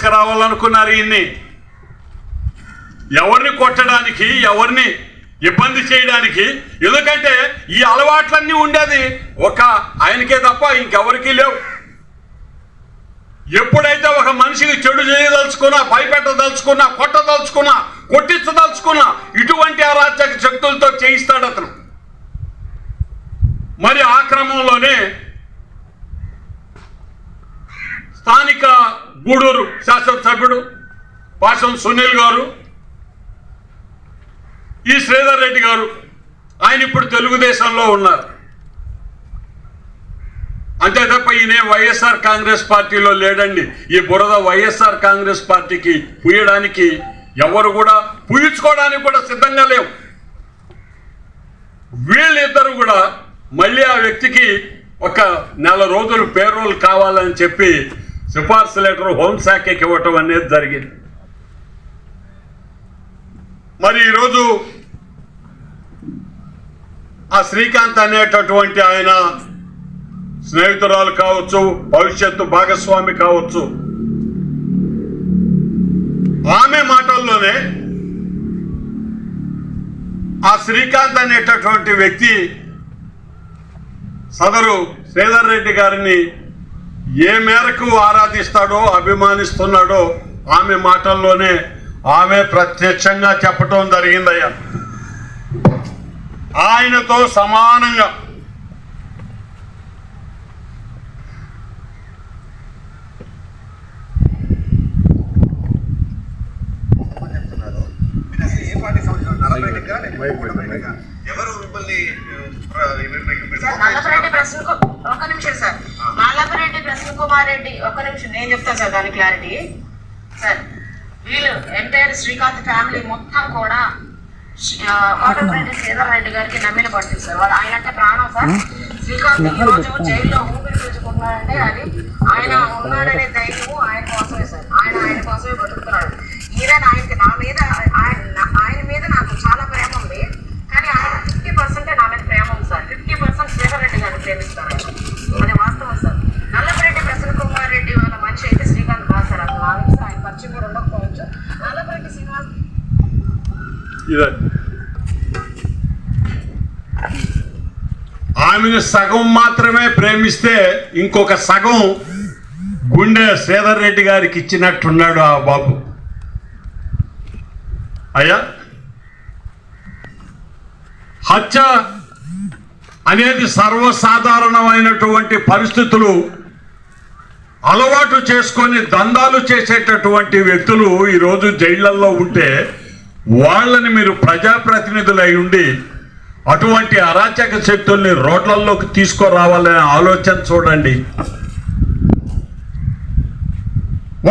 తీసుకురావాలనుకున్నారు ఈయన్ని. ఎవరిని కొట్టడానికి ఎవరిని ఇబ్బంది చేయడానికి ఎందుకంటే ఈ అలవాట్లన్నీ ఉండేది ఒక ఆయనకే తప్ప ఇంకెవరికీ లేవు. ఎప్పుడైతే ఒక మనిషికి చెడు చేయదలుచుకున్నా భయపెట్టదలుచుకున్నా కొట్టదలుచుకున్నా కొట్టించదలుచుకున్నా ఇటువంటి అరాచక శక్తులతో చేయిస్తాడు అతను. మరి ఆ క్రమంలోనే స్థానిక గూడూరు శాసనసభ్యుడు పాసం సునీల్ గారు ఈ శ్రీధర్ రెడ్డి గారు ఆయన ఇప్పుడు తెలుగుదేశంలో ఉన్నారు. అంతే తప్ప ఈయన వైఎస్ఆర్ కాంగ్రెస్ పార్టీలో లేడండి. ఈ బురద వైఎస్ఆర్ కాంగ్రెస్ పార్టీకి పూయడానికి ఎవరు కూడా పూయించుకోవడానికి కూడా సిద్ధంగా లేవు. వీళ్ళిద్దరు కూడా మళ్ళీ ఆ వ్యక్తికి ఒక నెల రోజులు పేరోల్ కావాలని చెప్పి సిఫార్సు లెటర్ హోంశాఖకి ఇవ్వటం అనేది జరిగింది. మరి ఈరోజు ఆ శ్రీకాంత్ అనేటటువంటి ఆయన స్నేహితురాలు కావచ్చు భవిష్యత్తు భాగస్వామి కావచ్చు ఆమె మాటల్లోనే ఆ శ్రీకాంత్ అనేటటువంటి వ్యక్తి సదరు శ్రీధర్ రెడ్డి గారిని ఏ మేరకు ఆరాధిస్తాడో అభిమానిస్తున్నాడో ఆమె మాటల్లోనే ఆమె ప్రత్యక్షంగా చెప్పటం జరిగిందయ్యా ఆయనతో సమానంగా? ఎవరు మిమ్మల్ని ఆ, మీ- మీ- మీ- సార్ నల్లపరెడ్డి ప్రసన్న కు- ఒక్క నిమిషం సార్ కుమార్ రెడ్డి ఒక్క నిమిషం నేను చెప్తాను సార్ దాని క్లారిటీ సార్ వీళ్ళు ఎంటైర్ శ్రీకాంత్ ఫ్యామిలీ మొత్తం కూడా కోటమిరెడ్డి శ్రీధర్ రెడ్డి గారికి నమ్మిన పడుతుంది సార్. వాళ్ళు ఆయన అంటే ప్రాణం సార్. శ్రీకాంత్ ఈ రోజు జైల్లో ఊపిరి పీల్చుకుంటున్నాడంటే అది ఆయన ఉన్నాడనే ధైర్యము ఆయన కోసమే సార్. ఆయన ఆయన కోసమే బతుకుతున్నాడు ఈవెన్ ఆయనకి నా మీద ఆయన నా- ఆయన మీద నాకు చాలా ప్రేమ ఉంది కానీ ఆయన ఫిఫ్టీ పర్సెంట్ నా మీద ప్రేమ ఉంది sir fifty percent Sridhar Reddy గారిని ప్రేమిస్తారు ఆయన. అది వాస్తవం సార్ నల్లపరెడ్డి ప్రసన్న కుమార్ రెడ్డి వాళ్ళ మనిషి అయితే శ్రీకాంత్ కాదు సార్ అసలు నాకు తెలిసి ఆయన పరిచయం కూడా ఉండకపోవచ్చు నల్లపరెడ్డి శ్రీనివాస్ ఇది. ఆమెను సగం మాత్రమే ప్రేమిస్తే ఇంకొక సగం గుండె శ్రీధర్ రెడ్డి గారికి ఇచ్చినట్టున్నాడు ఆ బాబు. అయ్యా. హత్య అనేది సర్వసాధారణమైనటువంటి పరిస్థితులు అలవాటు చేసుకొని దందాలు చేసేటటువంటి వ్యక్తులు ఈరోజు జైళ్ళలో ఉంటే వాళ్ళని మీరు ప్రజాప్రతినిధులు అయి ఉండి అటువంటి అరాచక శక్తుల్ని రోడ్లలోకి తీసుకురావాలనే ఆలోచన చూడండి.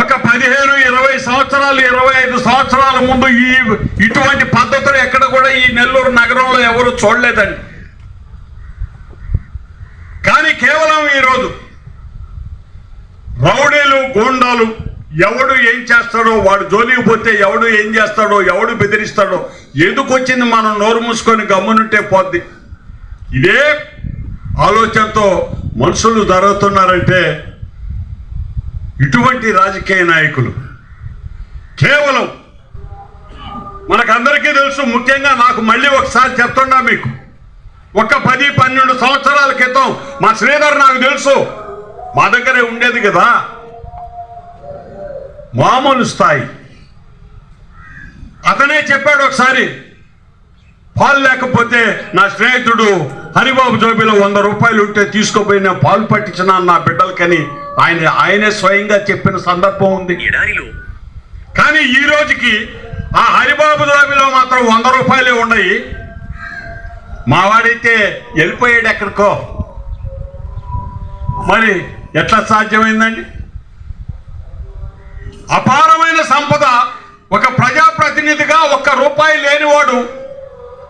ఒక పదిహేను ఇరవై సంవత్సరాలు ఇరవై ఐదు సంవత్సరాల ముందు ఈ ఇటువంటి పద్ధతులు ఎక్కడ కూడా ఈ నెల్లూరు నగరంలో ఎవరు చూడలేదండి. కానీ కేవలం ఈరోజు రౌడీలు గోండాలు ఎవడు ఏం చేస్తాడో వాడు జోలికి పోతే ఎవడు ఏం చేస్తాడో ఎవడు బెదిరిస్తాడో ఎందుకు వచ్చింది మనం నోరు మూసుకొని గమ్మునుంటే పోద్ది? ఇదే ఆలోచనతో మనుషులు జరుగుతున్నారంటే ఇటువంటి రాజకీయ నాయకులు కేవలం మనకందరికీ తెలుసు ముఖ్యంగా నాకు మళ్ళీ ఒకసారి చెప్తున్నా మీకు. ఒక పది పన్నెండు సంవత్సరాల క్రితం మా శ్రీధర్ నాకు తెలుసు మా దగ్గరే ఉండేది కదా. మామూలు స్థాయి. అతనే చెప్పాడు ఒకసారి పాలు లేకపోతే నా స్నేహితుడు హరిబాబు జోబిలో వంద రూపాయలు ఉంటే తీసుకుపోయి నేను పాలు పట్టించిన నా బిడ్డలకని ఆయన ఆయనే స్వయంగా చెప్పిన సందర్భం ఉంది. కానీ ఈ రోజుకి ఆ హరిబాబు జోబిలో మాత్రం వంద రూపాయలే ఉన్నాయి. మావాడైతే వెళ్ళిపోయాడు ఎక్కడికో. మరి ఎట్లా సాధ్యమైందండి? అపారమైన సంపద ఒక ప్రజాప్రతినిధిగా ఒక్క రూపాయి లేనివాడు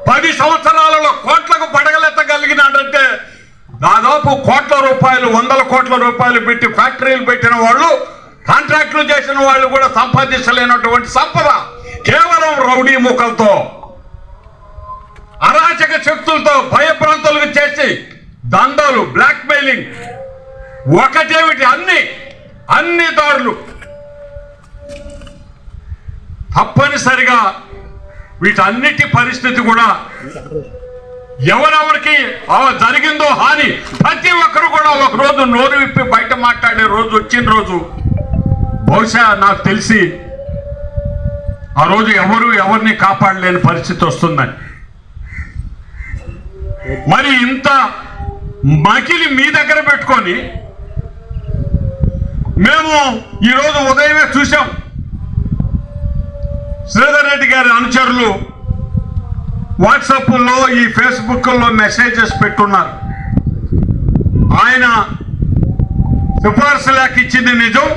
పది సంవత్సరాలలో కోట్లకు పడగలెత్తగలిగినాడంటే దాదాపు కోట్ల రూపాయలు వందల కోట్ల రూపాయలు పెట్టి ఫ్యాక్టరీలు పెట్టిన వాళ్ళు కాంట్రాక్టులు చేసిన వాళ్ళు కూడా సంపాదించలేనటువంటి సంపద. కేవలం రౌడీ ముఖంతో అరాచక శక్తులతో భయభ్రాంతులకు చేసి దందాలు బ్లాక్మెయిలింగ్ ఒకటేమిటి? అన్ని అన్ని దారులు. తప్పనిసరిగా వీటన్నిటి పరిస్థితి కూడా ఎవరెవరికి జరిగిందో హాని ప్రతి ఒక్కరు కూడా ఒక రోజు నోరు విప్పి బయట మాట్లాడే రోజు వచ్చిన రోజు బహుశా నాకు తెలిసి ఆ రోజు ఎవరు ఎవరిని కాపాడలేని పరిస్థితి వస్తుందని. మరి ఇంత మకిలి మీ దగ్గర పెట్టుకొని మేము ఈరోజు ఉదయమే చూసాం శ్రీధర్ రెడ్డి గారి అనుచరులు వాట్సాప్లో ఈ ఫేస్బుక్లో మెసేజెస్ పెట్టున్నారు. ఆయన సిఫార్సు లేక ఇచ్చింది నిజం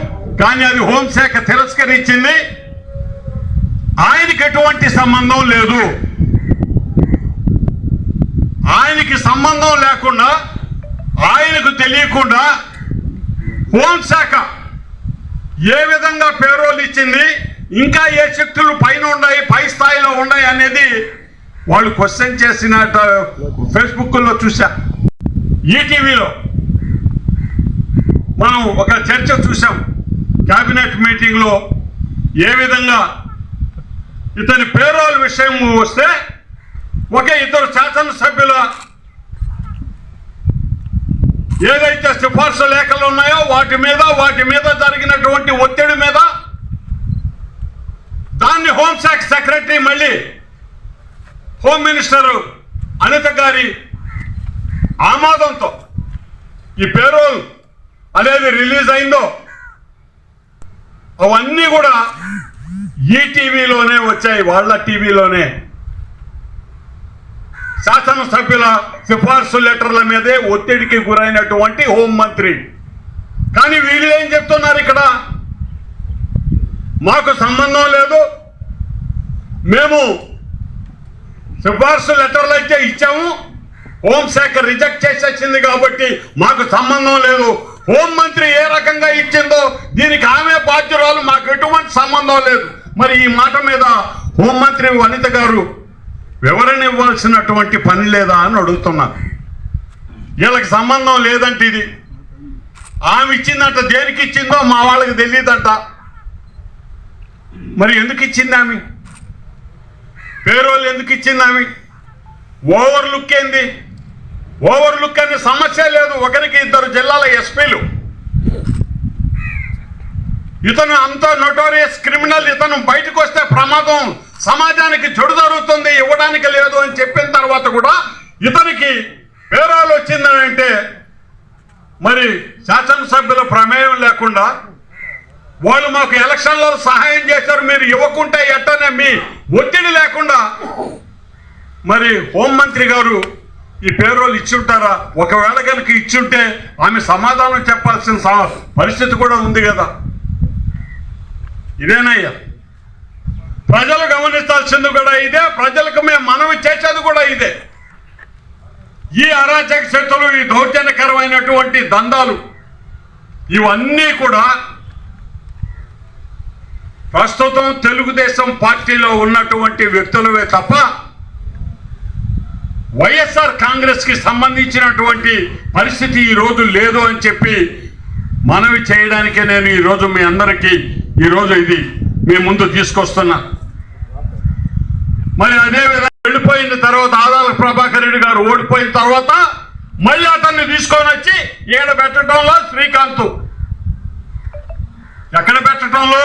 కానీ అది హోంశాఖ తిరస్కరించింది. ఆయనకి ఎటువంటి సంబంధం లేదు. ఆయనకి సంబంధం లేకుండా ఆయనకు తెలియకుండా హోంశాఖ ఏ విధంగా పేరోలు ఇచ్చింది ఇంకా ఏ శక్తులు పైన ఉన్నాయి పై స్థాయిలో ఉన్నాయి అనేది వాళ్ళు క్వశ్చన్ చేసిన ఫేస్బుక్లో చూసా ఈటీవీలో మనం ఒక చర్చ చూసాం క్యాబినెట్ మీటింగ్లో ఏ విధంగా ఇతని పేరోల్ విషయం వస్తే ఒక ఇద్దరు శాసనసభ్యుల ఏదైతే సిఫార్సు లేఖలు ఉన్నాయో వాటి మీద వాటి మీద జరిగినటువంటి ఒత్తిడి మీద హోంశాఖ సెక్రటరీ మళ్ళీ హోమ్ మినిస్టర్ అనిత గారి ఆమోదంతో ఈ పేరోల్ అనేది రిలీజ్ అయిందో అవన్నీ కూడా ఈ టీవీలోనే వచ్చాయి వాళ్ళ టీవీలోనే. శాసనసభ్యుల సిఫార్సు లెటర్ల మీదే ఒత్తిడికి గురైనటువంటి హోంమంత్రి కానీ వీళ్ళు ఏం చెప్తున్నారు ఇక్కడ? మాకు సంబంధం లేదు. మేము సిఫార్సు లెటర్లు అయితే ఇచ్చాము. హోంశాఖ రిజెక్ట్ చేసేసింది కాబట్టి మాకు సంబంధం లేదు. హోంమంత్రి ఏ రకంగా ఇచ్చిందో దీనికి ఆమె బాధ్యురాలు మాకు ఎటువంటి సంబంధం లేదు. మరి ఈ మాట మీద హోంమంత్రి వనిత గారు వివరణ ఇవ్వాల్సినటువంటి పని లేదా అని అడుగుతున్నాను వీళ్ళకి సంబంధం లేదంటే ఇది. ఆమె ఇచ్చిందంట దేనికి ఇచ్చిందో మా వాళ్ళకి తెలియదంట మరి ఎందుకు ఇచ్చింది ఆమె? పేరోలు ఎందుకు ఇచ్చింది ఆమె? ఓవర్ లుక్ ఏంది? ఓవర్ లుక్ అనే సమస్య లేదు. ఒకరికి ఇద్దరు జిల్లాల ఎస్పీలు. ఇతను అంత నోటోరియస్ క్రిమినల్ ఇతను బయటకు వస్తే ప్రమాదం సమాజానికి చెడు జరుగుతుంది ఇవ్వడానికి లేదు అని చెప్పిన తర్వాత కూడా ఇతనికి పేరాలు వచ్చిందని అంటే మరి శాసనసభ్యుల ప్రమేయం లేకుండా వాళ్ళు మాకు ఎలక్షన్లో సహాయం చేశారు మీరు ఇవ్వకుంటే ఎట్టనే మీ ఒత్తిడి లేకుండా. మరి హోంమంత్రి గారు ఈ పేరోలు ఇచ్చుంటారా? ఒకవేళ కనుక ఇచ్చుంటే ఆమె సమాధానం చెప్పాల్సిన పరిస్థితి కూడా ఉంది కదా. ఇదేనయ్యా. ప్రజలు గమనించాల్సింది కూడా ఇదే ప్రజలకు మేము మనవి చేసేది కూడా ఇదే. ఈ అరాచక శక్తులు ఈ దౌర్జన్యకరమైనటువంటి దందాలు ఇవన్నీ కూడా ప్రస్తుతం తెలుగుదేశం పార్టీలో ఉన్నటువంటి వ్యక్తులవే తప్ప వైఎస్ఆర్ కాంగ్రెస్కి సంబంధించినటువంటి పరిస్థితి ఈ రోజు లేదు అని చెప్పి మనవి చేయడానికే నేను ఈ రోజు మీ అందరికీ ఈరోజు ఇది మీ ముందు తీసుకొస్తున్నా. మరి అదేవిధంగా వెళ్ళిపోయిన తర్వాత ఆదాల ప్రభాకర్ రెడ్డి గారు ఓడిపోయిన తర్వాత మళ్ళీ అతన్ని తీసుకొని వచ్చి ఈడ పెట్టడంలో శ్రీకాంత్. ఎక్కడ పెట్టడంలో?